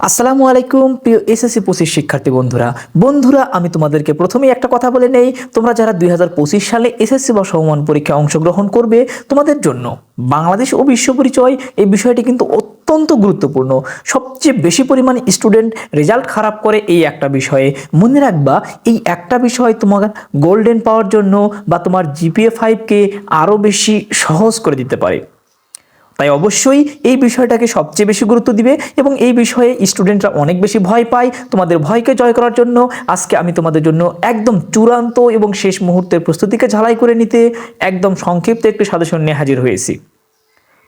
আসসালামু আলাইকুম, প্রিয় এসএসসি পঁচিশ শিক্ষার্থী বন্ধুরা। বন্ধুরা, আমি তোমাদেরকে প্রথমেই একটা কথা বলে নেই। তোমরা যারা দুই হাজার পঁচিশ সালে এসএসসি বা সমমান পরীক্ষায় অংশগ্রহণ করবে, তোমাদের জন্য বাংলাদেশ ও বিশ্ব পরিচয় এই বিষয়টি কিন্তু অত্যন্ত গুরুত্বপূর্ণ। সবচেয়ে বেশি পরিমাণ স্টুডেন্ট রেজাল্ট খারাপ করে এই একটা বিষয়ে। মনে রাখবা, এই একটা বিষয় তোমার গোল্ডেন পাওয়ার জন্য বা তোমার জিপিএ ফাইভকে আরও বেশি সহজ করে দিতে পারে। তাই অবশ্যই এই বিষয়টাকে সবচেয়ে বেশি গুরুত্ব দিবে এবং এই বিষয়ে স্টুডেন্টরা অনেক বেশি ভয় পায়। তোমাদের ভয়কে জয় করার জন্য আজকে আমি তোমাদের জন্য একদম চূড়ান্ত এবং শেষ মুহূর্তের প্রস্তুতিকে ঝালাই করে নিতে একদম সংক্ষিপ্ত একটি সাজেশন নিয়ে হাজির হয়েছি।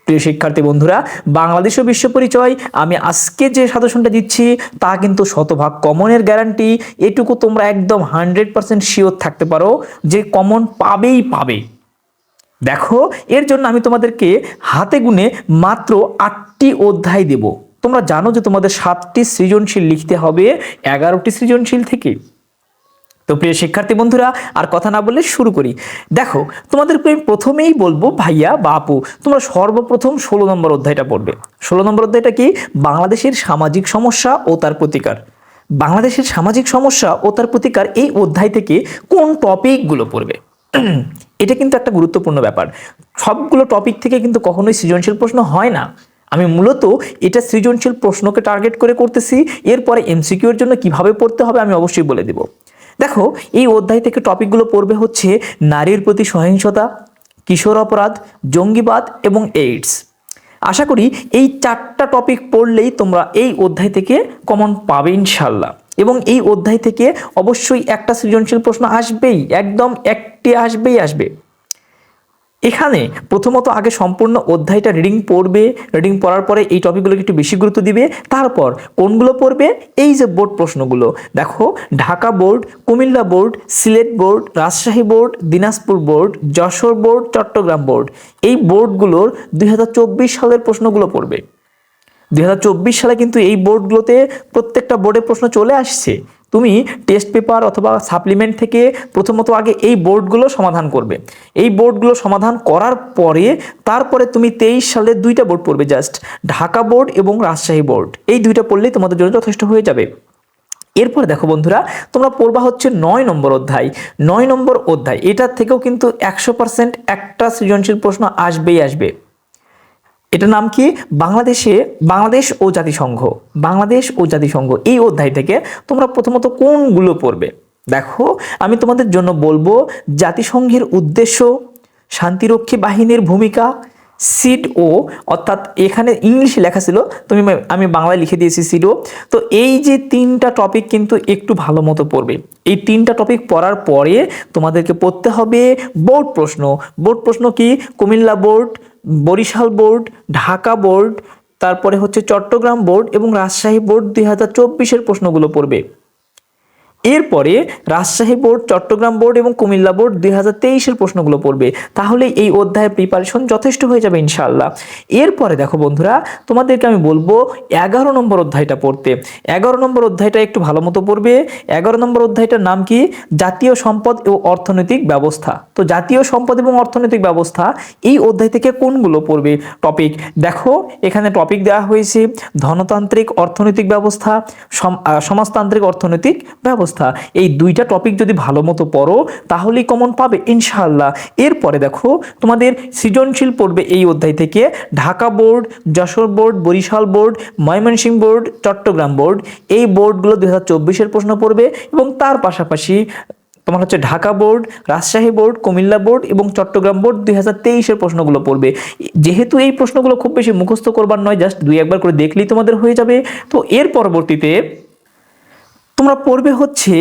প্রিয় শিক্ষার্থী বন্ধুরা, বাংলাদেশ ও বিশ্ব পরিচয়, আমি আজকে যে সাজেশনটা দিচ্ছি, তা কিন্তু শতভাগ কমনের গ্যারান্টি এটুকু তোমরা একদম হান্ড্রেড পার্সেন্ট শিওর থাকতে পারো যে কমন পাবেই পাবে। দেখো, এর জন্য আমি তোমাদেরকে হাতে গুনে মাত্র আটটি অধ্যায় দেব। তোমরা জানো যে তোমাদের সাতটি সৃজনশীল লিখতে হবে, এগারোটি সৃজনশীল থেকে। তো প্রিয় শিক্ষার্থী বন্ধুরা, আর কথা না বললে শুরু করি। দেখো তোমাদেরকে আমি প্রথমেই বলব ভাইয়া বা আপু, তোমরা সর্বপ্রথম ষোলো নম্বর অধ্যায়টা পড়বে। ষোলো নম্বর অধ্যায়টা কি? বাংলাদেশের সামাজিক সমস্যা ও তার প্রতিকার। বাংলাদেশের সামাজিক সমস্যা ও তার প্রতিকার এই অধ্যায় থেকে কোন টপিকগুলো পড়বে? এটা কিন্তু একটা গুরুত্বপূর্ণ ব্যাপার। সবগুলো টপিক থেকে কিন্তু কখনোই সৃজনশীল প্রশ্ন হয় না। আমি মূলত এটা সৃজনশীল প্রশ্নকে টার্গেট করে করতেছি, এরপরে এমসিকিউর জন্য কীভাবে পড়তে হবে আমি অবশ্যই বলে দেব। দেখো, এই অধ্যায় থেকে টপিকগুলো পড়বে হচ্ছে নারীর প্রতি সহিংসতা, কিশোর অপরাধ, জঙ্গিবাদ এবং এইডস আশা করি এই চারটা টপিক পড়লেই তোমরা এই অধ্যায় থেকে কমন পাবে ইনশাল্লাহ এবং এই অধ্যায় থেকে অবশ্যই একটা সৃজনশীল প্রশ্ন আসবেই, একদম একটি আসবেই আসবে। এখানে প্রথমত আগে সম্পূর্ণ অধ্যায়টা রিডিং পড়বে রিডিং পড়ার পরে এই টপিকগুলোকে একটু বেশি গুরুত্ব দিবে, তারপর কোনগুলো পড়বে, এই যে বোর্ড প্রশ্নগুলো। দেখো, Dhaka board, Comilla board, Sylhet board, Rajshahi board, Dinajpur board, Jessore board, Chittagong board. এই বোর্ডগুলোর দুই হাজার চব্বিশ সালের প্রশ্নগুলো পড়বে। দুই হাজার চব্বিশ সালে কিন্তু এই বোর্ডগুলোতে প্রত্যেকটা বোর্ডের প্রশ্ন চলে আসছে। তুমি টেস্ট পেপার অথবা সাপ্লিমেন্ট থেকে প্রথমত আগে এই বোর্ডগুলো সমাধান করবে। এই বোর্ডগুলো সমাধান করার পরে তারপরে তুমি তেইশ সালে দুইটা বোর্ড পড়বে, জাস্ট ঢাকা বোর্ড এবং রাজশাহী বোর্ড। এই দুইটা পড়লেই তোমাদের জন্য যথেষ্ট হয়ে যাবে। এরপরে দেখো বন্ধুরা, তোমরা পড়বা হচ্ছে নয় নম্বর অধ্যায়। নয় নম্বর অধ্যায়, এটার থেকেও কিন্তু একশো পার্সেন্ট একটা সৃজনশীল প্রশ্ন আসবেই আসবে। এটার নাম কি? বাংলাদেশে, বাংলাদেশ ও জাতিসংঘ। বাংলাদেশ ও জাতিসংঘ, এই অধ্যায় থেকে তোমরা প্রথমত কোনগুলো পড়বে? দেখো, আমি তোমাদের জন্য বলব জাতিসংঘের উদ্দেশ্য, শান্তিরক্ষী বাহিনীর ভূমিকা সিড ও, অর্থাৎ এখানে ইংলিশে লেখা ছিল, তুমি আমি বাংলায় লিখে দিয়েছি সিড ও। তো এই যে তিনটা টপিক কিন্তু একটু ভালো মতো পড়বে। এই তিনটা টপিক পড়ার পরে তোমাদেরকে পড়তে হবে বোর্ড প্রশ্ন। বোর্ড প্রশ্ন কি? Comilla board Barisal board, Dhaka board, তারপরে হচ্ছে চট্টগ্রাম বোর্ড এবং রাজশাহী বোর্ড দুই হাজার চব্বিশের প্রশ্নগুলো পড়বে। এরপরে রাজশাহী বোর্ড, চট্টগ্রাম বোর্ড এবং কুমিল্লা বোর্ড দুই হাজার তেইশের প্রশ্নগুলো পড়বে। তাহলে এই অধ্যায়ের প্রিপারেশন যথেষ্ট হয়ে যাবে ইনশাল্লাহ এরপরে দেখো বন্ধুরা, তোমাদেরকে আমি বলব এগারো নম্বর অধ্যায়টা পড়তে। এগারো নম্বর অধ্যায়টা একটু ভালো মতো পড়বে। এগারো নম্বর অধ্যায়টার নাম কি? জাতীয় সম্পদ ও অর্থনৈতিক ব্যবস্থা। তো জাতীয় সম্পদ এবং অর্থনৈতিক ব্যবস্থা এই অধ্যায় থেকে কোনগুলো পড়বে? টপিক দেখো, এখানে টপিক দেওয়া হয়েছে ধনতান্ত্রিক অর্থনৈতিক ব্যবস্থা সমাজতান্ত্রিক অর্থনৈতিক ব্যবস্থা। এই দুইটা টপিক যদি ভালো মতো পড়ো, তাহলেই কমন পাবে, ইনশাআল্লাহ। এরপরে দেখো, তোমাদের সৃজনশীল পড়বে এই অধ্যায় থেকে। Dhaka board, Jessore board, Barisal board, Mymensingh board, Chittagong board, এই বোর্ডগুলো দুই হাজার প্রশ্ন পড়বে এবং তার পাশাপাশি তোমার হচ্ছে Dhaka board, Rajshahi board, Comilla board এবং চট্টগ্রাম বোর্ড দুই হাজার তেইশের প্রশ্নগুলো পড়বে। যেহেতু এই প্রশ্নগুলো খুব বেশি মুখস্থ করবার নয়, জাস্ট দুই একবার করে দেখলেই তোমাদের হয়ে যাবে। তো এর পরবর্তীতে তোমরা পড়বে হচ্ছে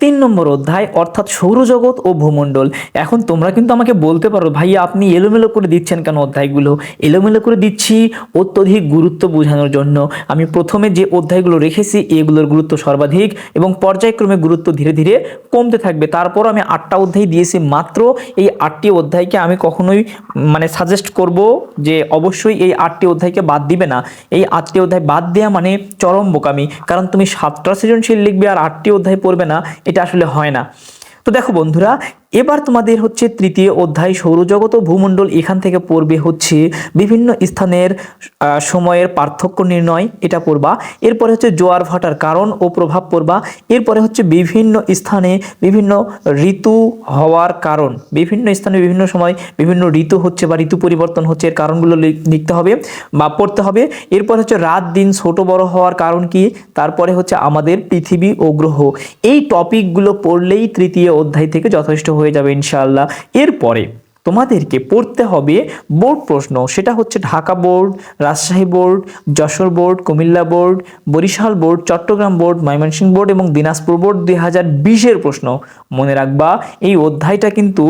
তিন নম্বর অধ্যায়, অর্থাৎ সৌরজগৎ ও ভূমণ্ডল। এখন তোমরা কিন্তু আমাকে বলতে পারো, ভাইয়া আপনি এলোমেলো করে দিচ্ছেন কেন অধ্যায়গুলো? এলোমেলো করে দিচ্ছি অত্যধিক গুরুত্ব বোঝানোর জন্য। আমি প্রথমে যে অধ্যায়গুলো রেখেছি, এগুলোর গুরুত্ব সর্বাধিক এবং পর্যায়ক্রমে গুরুত্ব ধীরে ধীরে কমতে থাকবে। তারপর আমি আটটা অধ্যায় দিয়েছি মাত্র। এই আটটি অধ্যায়কে আমি কখনোই মানে সাজেস্ট করব যে অবশ্যই এই আটটি অধ্যায়কে বাদ দিবে না। এই আটটি অধ্যায় বাদ দেওয়া মানে চরম বোকামি। কারণ তুমি সাতটা সৃজনশীল লিখবে আর আটটি অধ্যায় পড়বে না এটা আসলে হয় না। তো দেখো বন্ধুরা এবার তোমাদের হচ্ছে তৃতীয় অধ্যায় সৌরজগৎ ও ভূমণ্ডল এখান থেকে পড়বে হচ্ছে বিভিন্ন স্থানের সময়ের পার্থক্য নির্ণয়, এটা পড়বা। এরপরে হচ্ছে জোয়ার ভাটার কারণ ও প্রভাব পড়বা। এরপরে হচ্ছে বিভিন্ন স্থানে বিভিন্ন ঋতু হওয়ার কারণ। বিভিন্ন স্থানে বিভিন্ন সময় বিভিন্ন ঋতু হচ্ছে বা ঋতু পরিবর্তন হচ্ছে, এর কারণগুলো লিখতে হবে বা পড়তে হবে। এরপর হচ্ছে রাত দিন ছোট বড় হওয়ার কারণ কি? তারপরে হচ্ছে আমাদের পৃথিবী ও গ্রহ। এই টপিকগুলো পড়লেই তৃতীয় অধ্যায় থেকে যথেষ্ট হয়ে যাবে ইনশাআল্লাহ। এরপরে তোমাদেরকে পড়তে হবে বোর্ড প্রশ্ন। সেটা হচ্ছে Dhaka board, Rajshahi board, Jessore board, Comilla board, Barisal board, Chittagong board, Mymensingh board এবং দিনাজপুর বোর্ড দুই হাজার বিশের প্রশ্ন। মনে রাখবা, এই অধ্যায়টা কিন্তু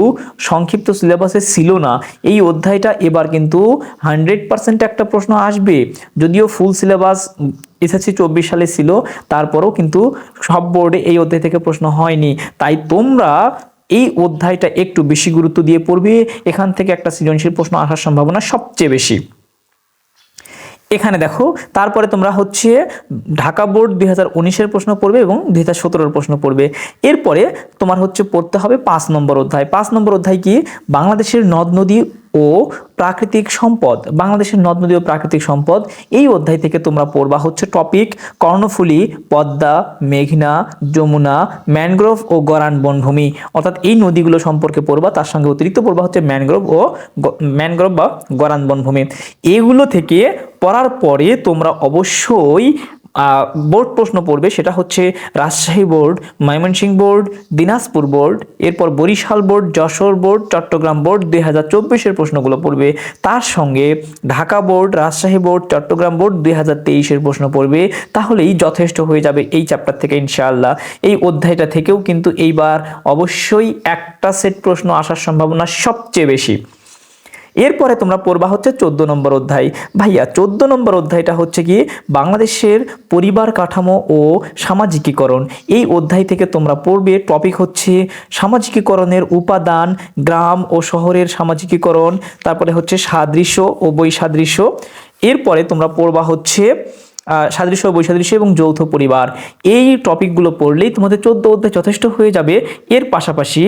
সংক্ষিপ্ত সিলেবাসে ছিল না। এই অধ্যায়টা এবার কিন্তু হান্ড্রেড পার্সেন্ট একটা প্রশ্ন আসবে। যদিও ফুল সিলেবাস এসএসসি চব্বিশ সালে ছিল, তারপরেও কিন্তু সব বোর্ডে এই অধ্যায় থেকে প্রশ্ন হয়নি। তাই তোমরা এই অধ্যায়টা একটু বেশি গুরুত্ব দিয়ে পড়বে। এখান থেকে একটা সৃজনশীল প্রশ্ন আসার সম্ভাবনা সবচেয়ে বেশি। এখানে দেখো, তারপরে তোমরা হচ্ছে ঢাকা বোর্ড দুই হাজার প্রশ্ন পড়বে এবং দুই হাজার প্রশ্ন পড়বে। এরপরে তোমার হচ্ছে পড়তে হবে পাঁচ নম্বর অধ্যায়। পাঁচ নম্বর অধ্যায় কি? বাংলাদেশের নদ নদী ও প্রাকৃতিক সম্পদ, বাংলাদেশের নদ নদী ও প্রাকৃতিক সম্পদ, এই অধ্যায় থেকে তোমরা পড়বা হচ্ছে টপিক কর্ণফুলী, পদ্মা, মেঘনা, যমুনা ম্যানগ্রোভ ও গরান বনভূমি। অর্থাৎ এই নদীগুলো সম্পর্কে পড়বা, তার সঙ্গে অতিরিক্ত পড়বা হচ্ছে ম্যানগ্রোভ ও ম্যানগ্রোভ বা গরান বনভূমি। এগুলো থেকে পড়ার পরে তোমরা অবশ্যই বোর্ড প্রশ্ন পড়বে, সেটা হচ্ছে Rajshahi board, Mymensingh board, Dinajpur board, এরপর Barisal board, Jessore board, Chittagong board, দুই হাজার চব্বিশের প্রশ্নগুলো পড়বে। তার সঙ্গে Dhaka board, Rajshahi board, Chittagong board, দুই হাজার তেইশের প্রশ্ন পড়বে। তাহলেই যথেষ্ট হয়ে যাবে এই চ্যাপ্টার থেকে ইনশাআল্লাহ। এই অধ্যায়টা থেকেও কিন্তু এইবার অবশ্যই একটা সেট প্রশ্ন আসার সম্ভাবনা সবচেয়ে বেশি। এরপরে তোমরা পড়বা হচ্ছে চোদ্দ নম্বর অধ্যায়। ভাইয়া, চোদ্দ নম্বর অধ্যায়টা হচ্ছে কি বাংলাদেশের পরিবার কাঠামো ও সামাজিকীকরণ। এই অধ্যায় থেকে তোমরা পড়বে টপিক হচ্ছে সামাজিকীকরণের উপাদান, গ্রাম ও শহরের সামাজিকীকরণ, তারপরে হচ্ছে সাদৃশ্য ও বৈসাদৃশ্য। এরপরে তোমরা পড়বা হচ্ছে সাদৃশ্য, বৈসাদৃশ্য এবং যৌথ পরিবার। এই টপিকগুলো পড়লেই তোমাদের চোদ্দ অধ্যায় যথেষ্ট হয়ে যাবে। এর পাশাপাশি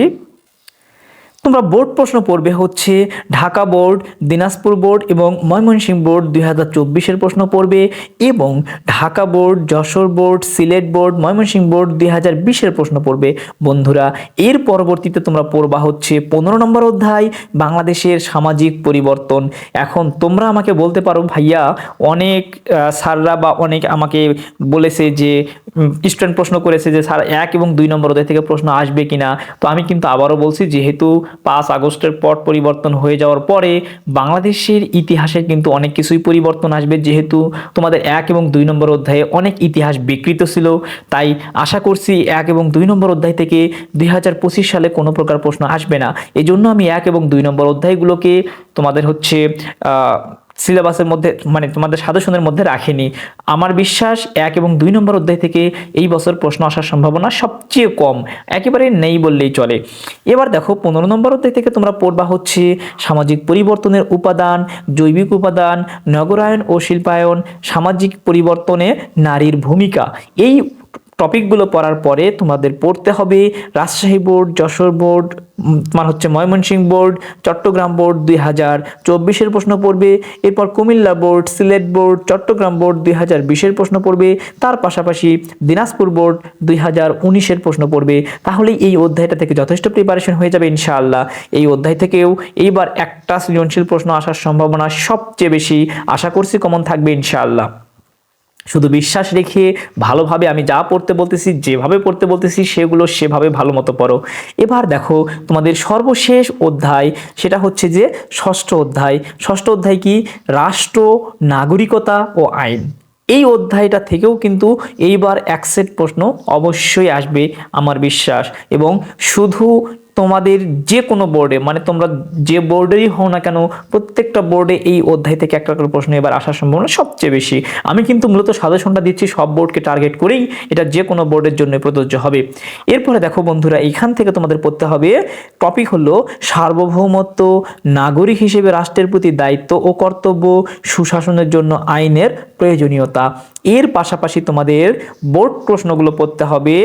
তোমরা বোর্ড প্রশ্ন পড়বে হচ্ছে ঢাকা বোর্ড, দিনাজপুর বোর্ড এবং ময়মনসিংহ বোর্ড দুই হাজার চব্বিশের প্রশ্ন পড়বে এবং Dhaka board, Jessore board, Sylhet board, Mymensingh board দুই হাজার বিশের প্রশ্ন পড়বে। বন্ধুরা, এর পরবর্তীতে তোমরা পড়বা হচ্ছে পনেরো নম্বর অধ্যায়, বাংলাদেশের সামাজিক পরিবর্তন। এখন তোমরা আমাকে বলতে পারো, ভাইয়া, অনেক স্যাররা বা অনেক আমাকে বলেছে যে স্টুডেন্ট প্রশ্ন করেছে যে, স্যার, এক এবং দুই নম্বর অধ্যায় থেকে প্রশ্ন আসবে কিনা? তো আমি কিন্তু আবারও বলছি, যেহেতু পাঁচ আগস্টের পর পরিবর্তন হয়ে যাওয়ার পরে বাংলাদেশের ইতিহাসে কিন্তু অনেক কিছুই পরিবর্তন আসবে। যেহেতু তোমাদের এক এবং দুই নম্বর অধ্যায়ে অনেক ইতিহাস বিকৃত ছিল, তাই আশা করছি এক এবং দুই নম্বর অধ্যায় থেকে দুই হাজার পঁচিশ সালে কোনো প্রকার প্রশ্ন আসবে না। এই জন্য আমি এক এবং দুই নম্বর অধ্যায়গুলোকে তোমাদের হচ্ছে সিলেবাসের মধ্যে মানে তোমাদের সাজেশনের মধ্যে রাখেনি। আমার বিশ্বাস এক এবং দুই নম্বর অধ্যায় থেকে এই বছর প্রশ্ন আসার সম্ভাবনা সবচেয়ে কম। একেবারে নেই বললেই চলে। এবার দেখো, পনেরো নম্বর অধ্যায় থেকে তোমরা পড়বা হচ্ছে সামাজিক পরিবর্তনের উপাদান, জৈবিক উপাদান, নগরায়ন ও শিল্পায়ন, সামাজিক পরিবর্তনে নারীর ভূমিকা। এই টপিকগুলো পড়ার পরে তোমাদের পড়তে হবে রাজশাহী বোর্ড, যশোর বোর্ড তোমার হচ্ছে ময়মনসিংহ বোর্ড, চট্টগ্রাম বোর্ড দুই হাজার চব্বিশের প্রশ্ন পড়বে, এরপর Comilla board, Sylhet board, Chittagong board দুই হাজার বিশের প্রশ্ন পড়বে, তার পাশাপাশি দিনাজপুর বোর্ড দুই হাজার উনিশের প্রশ্ন পড়বে। তাহলেই এই অধ্যায়টা থেকে যথেষ্ট প্রিপারেশন হয়ে যাবে ইনশাআল্লাহ। এই অধ্যায় থেকেও এইবার একটা সৃজনশীল প্রশ্ন আসার সম্ভাবনা সবচেয়ে বেশি আশা করছি কমন থাকবে ইনশাআল্লাহ। শুধু বিশ্বাস রেখে ভালোভাবে আমি যা পড়তে বলতেছি, যেভাবে পড়তে বলতেছি, সেগুলো সেভাবে ভালো মতো পড়ো। এবার দেখো তোমাদের সর্বশেষ অধ্যায়, সেটা হচ্ছে যে ষষ্ঠ অধ্যায়। ষষ্ঠ অধ্যায় কি? রাষ্ট্র, নাগরিকতা ও আইন। এই অধ্যায়টা থেকেও কিন্তু এইবার এক সেট প্রশ্ন অবশ্যই আসবে আমার বিশ্বাস। এবং শুধু তোমাদের যে কোনো বোর্ডে মানে তোমরা যে বোর্ডেরই হও না কেন, প্রত্যেকটা বোর্ডে এই অধ্যায় থেকে একটা করে প্রশ্ন এবার আসার সম্ভাবনা সবচেয়ে বেশি। আমি কিন্তু মূলত সাজেশনটা দিচ্ছি, সব বোর্ডকে টার্গেট করেই এটা যে কোনো বোর্ডের জন্য প্রযোজ্য হবে। এরপরে দেখো বন্ধুরা, এখান থেকে তোমাদের পড়তে হবে টপিক হলো সার্বভৌমত্ব নাগরিক হিসেবে রাষ্ট্রের প্রতি দায়িত্ব ও কর্তব্য, সুশাসনের জন্য আইনের প্রয়োজনীয়তা। এর পাশাপাশি তোমাদের বোর্ড প্রশ্নগুলো পড়তে হবে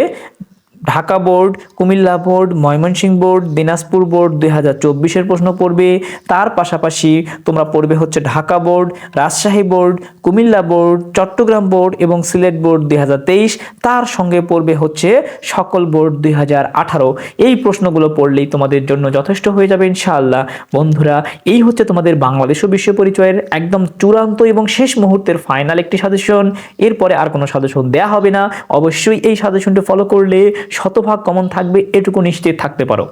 Dhaka board, Comilla board, Mymensingh board, Dinajpur board দুই হাজার চব্বিশের প্রশ্ন পড়বে। তার পাশাপাশি তোমরা পড়বে হচ্ছে Dhaka board, Rajshahi board, Comilla board, Chittagong board এবং সিলেট বোর্ড দুই হাজার তেইশ। তার সঙ্গে পড়বে হচ্ছে সকল বোর্ড দুই হাজার আঠারো। এই প্রশ্নগুলো পড়লেই তোমাদের জন্য যথেষ্ট হয়ে যাবে ইনশাআল্লাহ। বন্ধুরা, এই হচ্ছে তোমাদের বাংলাদেশ ও বিশ্ব পরিচয়ের একদম চূড়ান্ত এবং শেষ মুহূর্তের ফাইনাল একটি সাজেশন। এরপরে আর কোনো সাজেশন দেয়া হবে না। অবশ্যই এই সাজেশনটি ফলো করলে শতভাগ কমন থাকবে এটুকু নিশ্চিত থাকতে পারো।